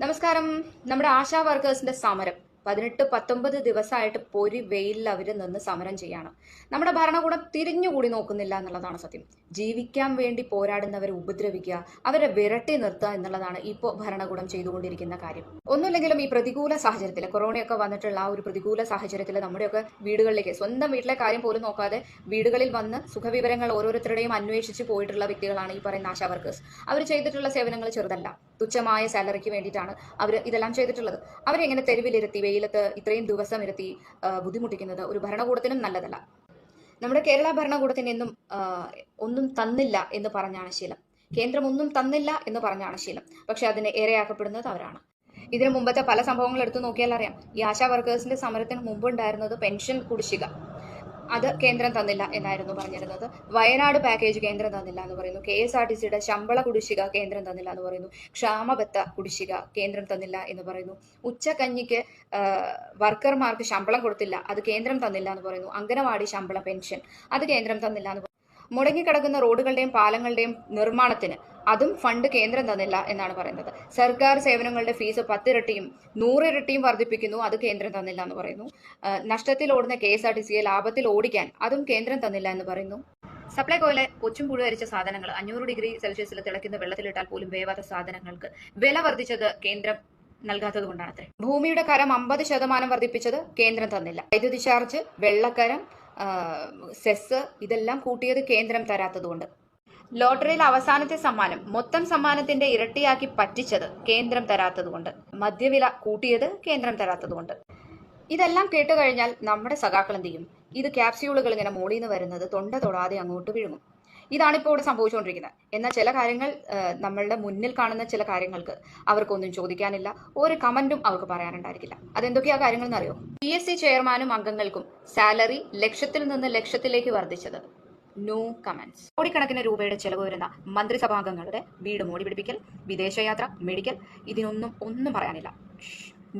നമസ്കാരം. നമ്മുടെ ആശാ വർക്കേഴ്സിന്റെ സമരം. പതിനെട്ട് പത്തൊമ്പത് ദിവസമായിട്ട് പൊരി വെയിലിൽ അവർ നിന്ന് സമരം ചെയ്യാണ്. നമ്മുടെ ഭരണകൂടം തിരിഞ്ഞുകൂടി നോക്കുന്നില്ല എന്നുള്ളതാണ് സത്യം. ജീവിക്കാൻ വേണ്ടി പോരാടുന്നവരെ ഉപദ്രവിക്കുക അവരെ വിരട്ടി നിർത്തുക എന്നുള്ളതാണ് ഇപ്പോൾ ഭരണകൂടം ചെയ്തുകൊണ്ടിരിക്കുന്ന കാര്യം. ഒന്നുമില്ലെങ്കിലും ഈ പ്രതികൂല സാഹചര്യത്തിൽ കൊറോണയൊക്കെ വന്നിട്ടുള്ള ആ ഒരു പ്രതികൂല സാഹചര്യത്തിൽ നമ്മുടെയൊക്കെ വീടുകളിലേക്ക് സ്വന്തം വീട്ടിലെ കാര്യം പോലും നോക്കാതെ വീടുകളിൽ വന്ന് സുഖവിവരങ്ങൾ ഓരോരുത്തരുടെയും അന്വേഷിച്ച് പോയിട്ടുള്ള വ്യക്തികളാണ് ഈ പറയുന്ന ആശാ വർക്കേഴ്സ്. അവർ ചെയ്തിട്ടുള്ള സേവനങ്ങൾ ചെറുതല്ല. തുച്ഛമായ സാലറിക്ക് വേണ്ടിയിട്ടാണ് അവർ ഇതെല്ലാം ചെയ്തിട്ടുള്ളത്. അവരെങ്ങനെ തെരുവിലിരുത്തി വെയിലത്ത് ഇത്രയും ദിവസം ഇരുത്തി ബുദ്ധിമുട്ടിക്കുന്നത് ഒരു ഭരണകൂടത്തിനും നല്ലതല്ല. നമ്മുടെ കേരള ഭരണകൂടത്തിന് എന്നും ഒന്നും തന്നില്ല എന്ന് പറഞ്ഞാണ് ശീലം. കേന്ദ്രം ഒന്നും തന്നില്ല എന്ന് പറഞ്ഞാണ് ശീലം. പക്ഷെ അതിനെ ഏറെയാക്കപ്പെടുന്നത് അവരാണ്. ഇതിനു മുമ്പത്തെ പല സംഭവങ്ങൾ എടുത്തു നോക്കിയാൽ അറിയാം ഈ ആശാ വർക്കേഴ്സിന്റെ സമരത്തിന് മുമ്പ് ഉണ്ടായിരുന്നത് പെൻഷൻ കുടിശ്ശിക. അത് കേന്ദ്രം തന്നില്ല എന്നായിരുന്നു പറഞ്ഞിരുന്നത്. വയനാട് പാക്കേജ് കേന്ദ്രം തന്നില്ല എന്ന് പറയുന്നു. കെ എസ് ആർ ടി സിയുടെ ശമ്പള കുടിശ്ശിക കേന്ദ്രം തന്നില്ല എന്ന് പറയുന്നു. ക്ഷാമബത്ത കുടിശ്ശിക കേന്ദ്രം തന്നില്ല എന്ന് പറയുന്നു. ഉച്ചക്കഞ്ഞിക്ക് വർക്കർമാർക്ക് ശമ്പളം കൊടുത്തില്ല. അത് കേന്ദ്രം തന്നില്ല എന്ന് പറയുന്നു. അംഗനവാടി ശമ്പള പെൻഷൻ. അത് കേന്ദ്രം തന്നില്ല എന്ന് മുടങ്ങിക്കിടക്കുന്ന റോഡുകളുടെയും പാലങ്ങളുടെയും നിർമ്മാണത്തിന് അതും ഫണ്ട് കേന്ദ്രം തന്നില്ല എന്നാണ് പറയുന്നത്. സർക്കാർ സേവനങ്ങളുടെ ഫീസ് പത്തിരട്ടിയും നൂറിരട്ടിയും വർദ്ധിപ്പിക്കുന്നു അത് കേന്ദ്രം തന്നില്ല എന്ന് പറയുന്നു. നഷ്ടത്തിൽ ഓടുന്ന കെ എസ് ആർ ടി സിയെ ലാഭത്തിൽ ഓടിക്കാൻ അതും കേന്ദ്രം തന്നില്ല എന്ന് പറയുന്നു. സപ്ലൈകോയിലെ കൊച്ചും പുഴുവരിച്ച സാധനങ്ങൾ അഞ്ഞൂറ് ഡിഗ്രി സെൽഷ്യസിൽ തിളയ്ക്കുന്ന വെള്ളത്തിലിട്ടാൽ പോലും വേവാത്ത സാധനങ്ങൾക്ക് വില വർദ്ധിച്ചത് കേന്ദ്രം നൽകാത്തത് കൊണ്ടാണ് ഭൂമിയുടെ കരം അമ്പത് ശതമാനം വർദ്ധിപ്പിച്ചത് കേന്ദ്രം തന്നില്ല. വൈദ്യുതി ചാർജ് വെള്ളക്കരം സെസ് ഇതെല്ലാം കൂട്ടിയത് കേന്ദ്രം തരാത്തതുകൊണ്ട്. ലോട്ടറിയിൽ അവസാനത്തെ സമ്മാനം മൊത്തം സമ്മാനത്തിന്റെ ഇരട്ടിയാക്കി പറ്റിച്ചത് കേന്ദ്രം തരാത്തതുകൊണ്ട്. മദ്യവില കൂട്ടിയത് കേന്ദ്രം തരാത്തതുകൊണ്ട്. ഇതെല്ലാം കേട്ട് കഴിഞ്ഞാൽ നമ്മുടെ സഖാക്കൾ എന്ത് ചെയ്യും? ഇത് ക്യാപ്സ്യൂളുകൾ ഇങ്ങനെ മോളിൽ നിന്ന് വരുന്നത് തൊണ്ട തൊടാതെ അങ്ങോട്ട് വിഴുങ്ങും. ഇതാണിപ്പോൾ ഇവിടെ സംഭവിച്ചുകൊണ്ടിരിക്കുന്നത്. എന്നാൽ ചില കാര്യങ്ങൾ നമ്മളുടെ മുന്നിൽ കാണുന്ന ചില കാര്യങ്ങൾക്ക് അവർക്കൊന്നും ചോദിക്കാനില്ല. ഒരു കമന്റും അവർക്ക് പറയാനുണ്ടായിരിക്കില്ല. അതെന്തൊക്കെയാ കാര്യങ്ങൾ എന്നറിയോ പി എസ് സി ചെയർമാനും അംഗങ്ങൾക്കും സാലറി ലക്ഷത്തിൽ നിന്ന് ലക്ഷത്തിലേക്ക് വർദ്ധിച്ചത്. നോ കമന്റ്സ് കോടിക്കണക്കിന് രൂപയുടെ ചെലവ് വരുന്ന മന്ത്രിസഭാംഗങ്ങളുടെ വീട് മോടി പിടിപ്പിക്കൽ വിദേശയാത്ര മെഡിക്കൽ ഇതിനൊന്നും ഒന്നും പറയാനില്ല.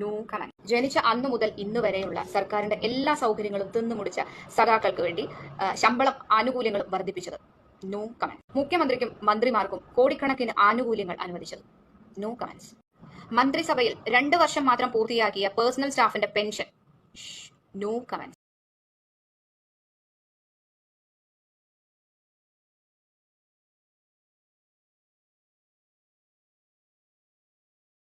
നോ കമന്റ് ജനിച്ച അന്നു മുതൽ ഇന്ന് വരെയുള്ള സർക്കാരിന്റെ എല്ലാ സൗകര്യങ്ങളും തിന്നുമുടിച്ച സഖാക്കൾക്ക് വേണ്ടി ശമ്പളം ആനുകൂല്യങ്ങളും വർദ്ധിപ്പിച്ചത്. നോ കമന്റ് മുഖ്യമന്ത്രിക്കും മന്ത്രിമാർക്കും കോടിക്കണക്കിന് ആനുകൂല്യങ്ങൾ അനുവദിച്ചത്. നോ കമന്റ്സ് മന്ത്രിസഭയിൽ രണ്ട് വർഷം മാത്രം പൂർത്തിയാക്കിയ പേഴ്സണൽ സ്റ്റാഫിന്റെ പെൻഷൻ നോ കമന്റ്